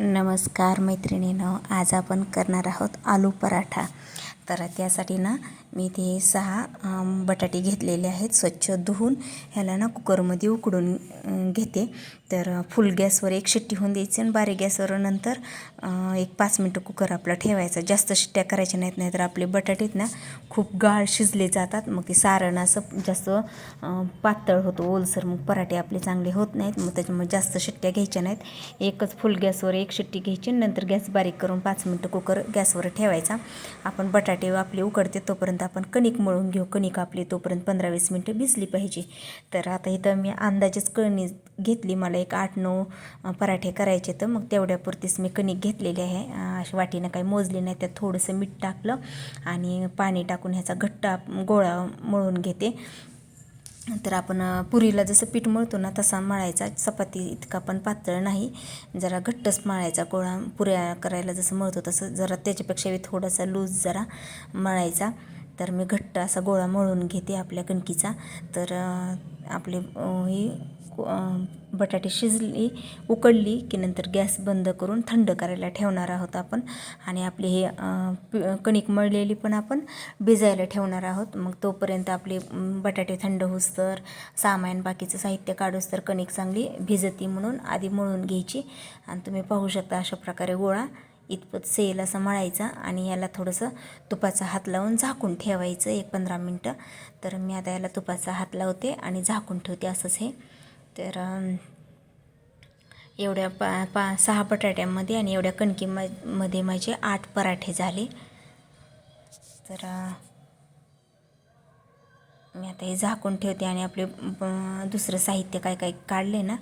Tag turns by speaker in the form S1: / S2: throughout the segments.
S1: नमस्कार मैत्रिणीनं आज आपण करणार आहोत आलू पराठा. तर त्यासाठी ना मी ते सहा बटाटे घेतलेले आहेत स्वच्छ धुवून. ह्याला ना कुकरमध्ये उकडून घेते. तर फुल गॅसवर एक शिट्टी होऊन द्यायची आणि बारीक गॅसवर नंतर एक पाच मिनटं कुकर आपला ठेवायचा. जास्त शिट्ट्या करायच्या नाहीत नाहीतर आपले बटाटेत ना खूप गाळ शिजले जातात. मग ते सारण असं जास्त पातळ होतं ओलसर मग पराठे आपले चांगले होत नाहीत. मग त्याच्यामुळे जास्त शिट्ट्या घ्यायच्या नाहीत. एकच फुल गॅसवर एक शिट्टी घ्यायची नंतर गॅस बारीक करून पाच मिनटं कुकर गॅसवर ठेवायचा. आपण बटाटे आपले उकडते तोपर्यंत आपण कणिक मळून घेऊ. कणिक आपली तोपर्यंत पंधरा वीस मिनटं भिजली पाहिजे. तर आता इथं मी अंदाजेच कणी घेतली. मला एक आठ नऊ पराठे करायचे तर मग तेवढ्यापुरतीच मी कणिक घेतलेली आहे. अशी वाटीनं काही मोजली नाही. त्यात थोडंसं मीठ टाकलं आणि पाणी टाकून ह्याचा घट्टा गोळा मळून घेते. तर आपण पुरीला जसं पीठ मळतो ना तसा मळायचा. चपाती इतका पण पातळ नाही. जरा घट्टच मळायचा. गोळा पुऱ्या करायला जसं मळतो तसं जरा त्याच्यापेक्षा थोडासा लूज जरा मळायचा. तर मी घट्ट असा गोळा मळून घेते आपल्या कणकीचा. तर आपले आपली ही बटाटे शिजली उकडली की नंतर गॅस बंद करून थंड करायला ठेवणार आहोत आपण. आणि आपली हे कणिक मळलेली पण आपण भिजायला ठेवणार आहोत. मग तोपर्यंत आपले बटाटे थंड होसतर सामान बाकीचं साहित्य काढूस तर कणिक चांगली भिजती म्हणून आधी मळून घ्यायची. आणि तुम्ही पाहू शकता अशा प्रकारे गोळा इतपत सेल असा मळायचा आणि याला थोडंसं तुपाचा हात लावून झाकून ठेवायचं एक पंधरा मिनटं. तर मी आता याला तुपाचा हात लावते आणि झाकून ठेवते असंच हे. तर एवढ्या पा पा सहा बटाट्यामध्ये आणि एवढ्या कणकीमध्ये माझे आठ पराठे झाले. तर मी आता हे झाकून ठेवते आणि आपले ब- दुसरं साहित्य काय काय काढले ना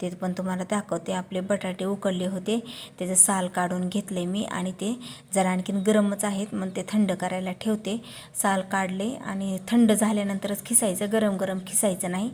S1: ते पण तुम्हाला दाखवते. आपले बटाटे उकडले होते त्याचं साल काढून घेतले मी आणि ते जरा आणखीन गरमच आहेत मग ते थंड करायला ठेवते. साल काढले आणि थंड झाल्यानंतरच खिसायचं गरम गरम खिसायचं नाही.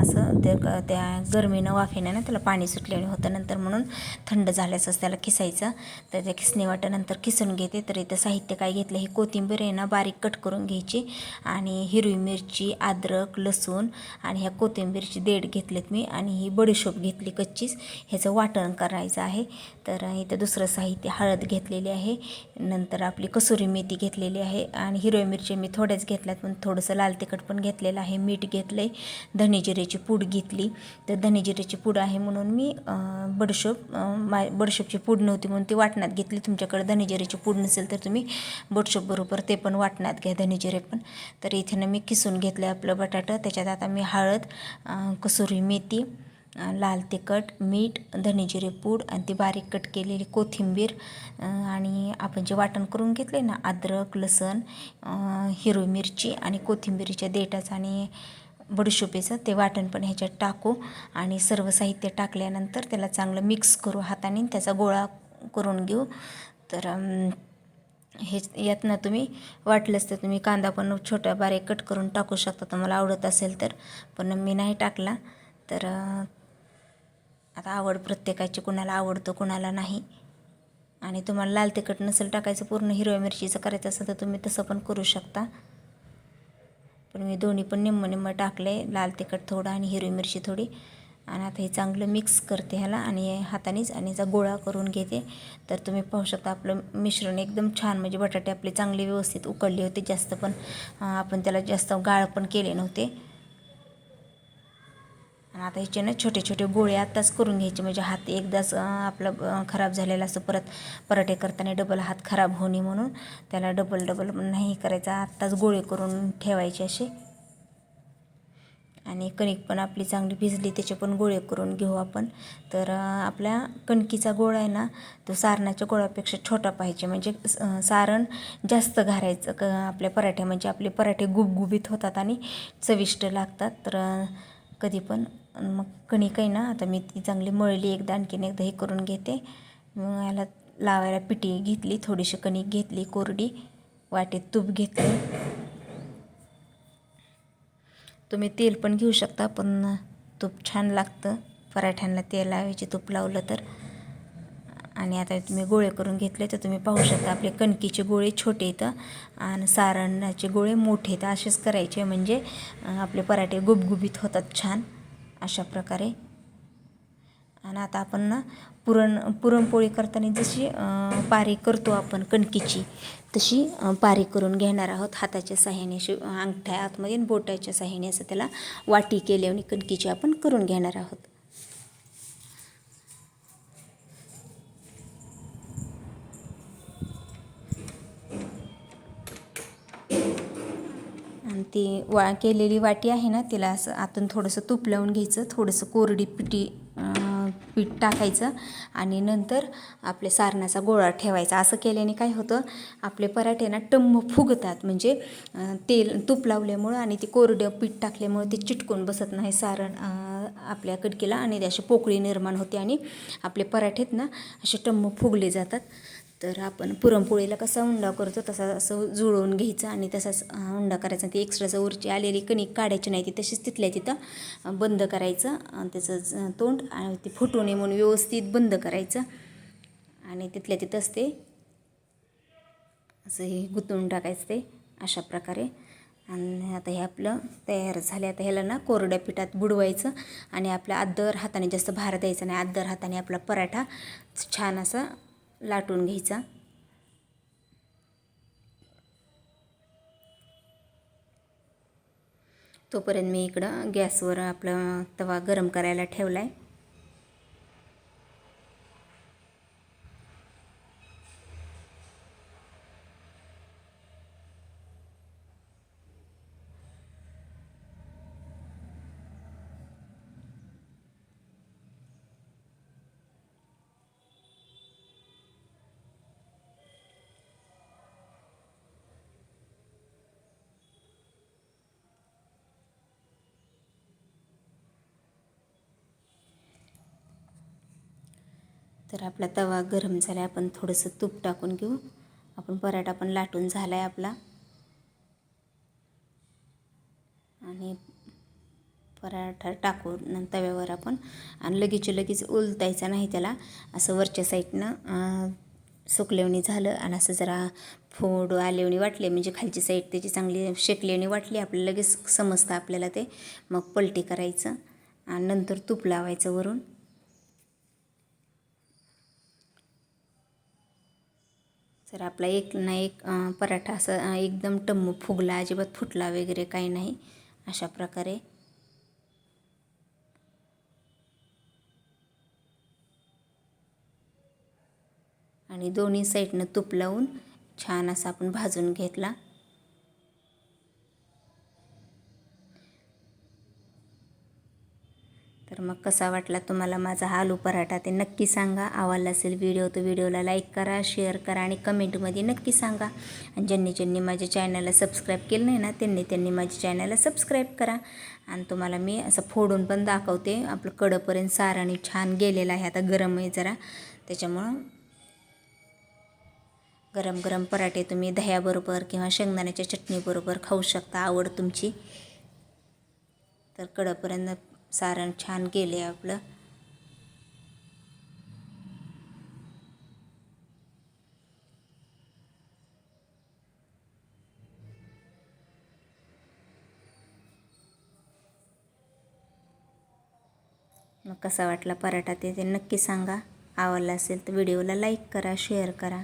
S1: असं ते त्या गरमीनं वाफेनं ना त्याला पाणी सुटलेलं होतं. नंतर म्हणून थंड झाल्याचंच त्याला खिसायचं. तर ते खिसणे वाटल्यानंतर खिसून घेते. तर इथं साहित्य काय घेतलं हे कोथिंबीर आहे ना बारीक कट करून घ्यायची आणि हिरवी मिरची अद्रक लसूण आणि ह्या कोथिंबीरची देठ घेतलेत मी आणि ही बडीशोप घेतली कच्चीच. ह्याचं वाटण करायचं आहे. तर इथं दुसरं साहित्य हळद घेतलेली आहे. नंतर आपली कसुरी मेथी घेतलेली आहे आणि हिरव्या मिरची मी थोड्याच घेतल्यात पण थोडंसं लाल तिखट पण घेतलेलं आहे. मीठ घेतलं आहे धने पूड घेतली. तर धनेजिरेची पूड आहे म्हणून मी बडशोप मा बडशोपची पूड नव्हती म्हणून ती वाटणात घेतली. तुमच्याकडे धने पूड नसेल तर तुम्ही बडशोपबरोबर ते पण वाटणात घ्या धनेजिरे पण. तर इथे पद्धतीनं मी किसून घेतलं आपलं बटाटं. त्याच्यात आता मी हळद कसुरी मेथी लाल तिखट मीठ धनेजिरे पूड आणि ती बारीक कट केलेली कोथिंबीर आणि आपण जे वाटण करून घेतले ना अद्रक लसण हिरवी मिरची आणि कोथिंबीरीच्या देठाचं आणि बडीशोपेचं ते वाटण पण ह्याच्यात टाकू आणि सर्व साहित्य टाकल्यानंतर त्याला चांगलं मिक्स करू हाताने त्याचा गोळा करून घेऊ. तर हे यातनं तुम्ही वाटलंच तर तुम्ही कांदा पण छोट्या बारीक कट करून टाकू शकता. तुम्हाला आवडत असेल तर. पण मी नाही टाकला. तर आता आवड प्रत्येकाची कुणाला आवडतो कुणाला नाही. आणि तुम्हाला लाल तिखट नसेल टाकायचं पूर्ण हिरव्या मिरचीचं करायचं असेल तर तुम्ही तसं पण करू शकता. पण मी दोन्ही पण निम्म निम्म टाकले. लाल तिखट थोडं आणि हिरवी मिरची थोडी. आणि आता हे चांगलं मिक्स करते ह्याला आणि हातानेच आणि याचा गोळा करून घेते. तर तुम्ही पाहू शकता आपलं मिश्रण एकदम छान म्हणजे बटाटे आपले चांगले व्यवस्थित उकडले होते जास्त पण आपण त्याला जास्त गाळ पण केले नव्हते. आणि आता ह्याचे ना छोटे छोटे गोळे आत्ताच करून घ्यायचे म्हणजे हात एकदाच आपला खराब झालेला असं परत पराठे करताना डबल हात खराब होणे म्हणून त्याला डबल डबल नाही करायचा आत्ताच गोळे करून ठेवायचे असे. आणि कणिक पण आपली चांगली भिजली त्याचे पण गोळे करून घेऊ आपण. तर आपल्या कणकीचा गोळा आहे ना तो सारणाच्या गोळ्यापेक्षा छोटा पाहिजे. म्हणजे स- सारण जास्त घालायचं. क आपल्या पराठ्या म्हणजे आपले पराठे गुबगुबीत होतात आणि चविष्ट लागतात. तर कधी पण मग कणिक आहे ना आता मी ती चांगली मळली एकदा आणखीन एकदा हे करून घेते. मग याला लावायला पिटी घेतली थोडीशी कणिक घेतली कोरडी वाटेत तूप घेतली. तुम्ही तेल पण घेऊ शकता पण तूप छान लागतं. पराठ्यांना तेल लावायचे तूप लावलं तर. आणि आता तुम्ही गोळे करून घेतले तर तुम्ही पाहू शकता आपले कणकीचे गोळे छोटे येतं आणि सारणाचे गोळे मोठे येतं असेच करायचे म्हणजे आपले पराठे गुबगुबीत होतात छान. अशा प्रकारे आणि आता आपण ना पुरण पुरणपोळी करताना जशी पारी करतो आपण कणकीची तशी पारी करून घेणार आहोत हाताच्या साह्याने अशी अंगठ्या आतमध्ये बोटाच्या साह्याने असं त्याला वाटी केली आणि कणकीची आपण करून घेणार आहोत. आणि ती वा केलेली वाटी आहे ना तिला असं आतून थोडंसं तूप लावून घ्यायचं थोडंसं कोरडी पिठी पीठ टाकायचं आणि नंतर आपले सारणाचा गोळा ठेवायचा. असं केल्याने काय होतं आपले पराठे ना टम्म फुगतात. म्हणजे तेल तूप लावल्यामुळं आणि ते कोरडं पीठ टाकल्यामुळं ते चिटकून बसत नाही सारण आपल्या कडकीला आणि ते अशी पोकळी निर्माण होते आणि आपले पराठेत ना असे टम्म फुगले जातात. तर आपण पुरणपोळीला कसा उंडा करतो तसा असं जुळवून घ्यायचं आणि तसाच उंडा करायचा. ती एक्स्ट्राचं वरची आलेली कणिक काढायची नाही ती तशीच तिथल्या तिथं बंद करायचं. आणि त्याचं तोंड आणि ती फुटू नये म्हणून व्यवस्थित बंद करायचं. आणि तिथल्या तिथंच ते असं हे गुंतवून टाकायचं ते अशा प्रकारे. आणि आता हे आपलं तयार झाले आता ह्याला ना कोरड्या पिठात बुडवायचं आणि आपल्या आदर हाताने जास्त भार द्यायचा नाही. आदर हाताने आपला पराठा छान असा लाटून घ्यायचा. तोपर्यंत मी इकडं गॅसवर आपला तवा गरम करायला ठेवला आहे तर आपला तवा गरम झाला आहे आपण थोडंसं तूप टाकून घेऊ. आपण पराठा पण लाटून झाला आहे आपला. आणि पराठा टाकून तव्यावर आपण आणि लगेच लगेच उलतायचा नाही त्याला. असं वरच्या साईडनं सुकलेवणी झालं आणि असं जरा फोड आलेवणी वाटले म्हणजे खालची साईड त्याची चांगली शेकलेवणी वाटली आपल्याला लगेच समजतं आपल्याला ते. मग पलटी करायचं आणि नंतर तूप लावायचं वरून. तर आपला एक ना एक पराठा असा एकदम टम्म फुगला अजिबात फुटला वगैरे काही नाही अशा प्रकारे. आणि दोन्ही साईडनं तूप लावून छान असा आपण भाजून घेतला तर मग कसा वाटला तुम्हाला माझा हा आलू पराठा ते नक्की सांगा. आवडला असेल व्हिडिओ तर व्हिडिओला लाईक करा शेअर करा आणि कमेंटमध्ये नक्की सांगा. आणि ज्यांनी ज्यांनी माझ्या चॅनलला सबस्क्राईब केलं नाही ना त्यांनी त्यांनी माझ्या चॅनलला सबस्क्राईब करा. आणि तुम्हाला मी असं फोडून पण दाखवते. आपलं कडंपर्यंत साराने छान गेलेलं आहे आता गरम आहे जरा. त्याच्यामुळं गरम गरम पराठे तुम्ही दह्याबरोबर किंवा शेंगदाण्याच्या चटणीबरोबर खाऊ शकता आवड तुमची. तर कडंपर्यंत सारण छान गेले आपलं. मग कसा वाटला पराठा ते ते नक्की सांगा. आवडला असेल तर व्हिडिओला लाईक करा शेअर करा.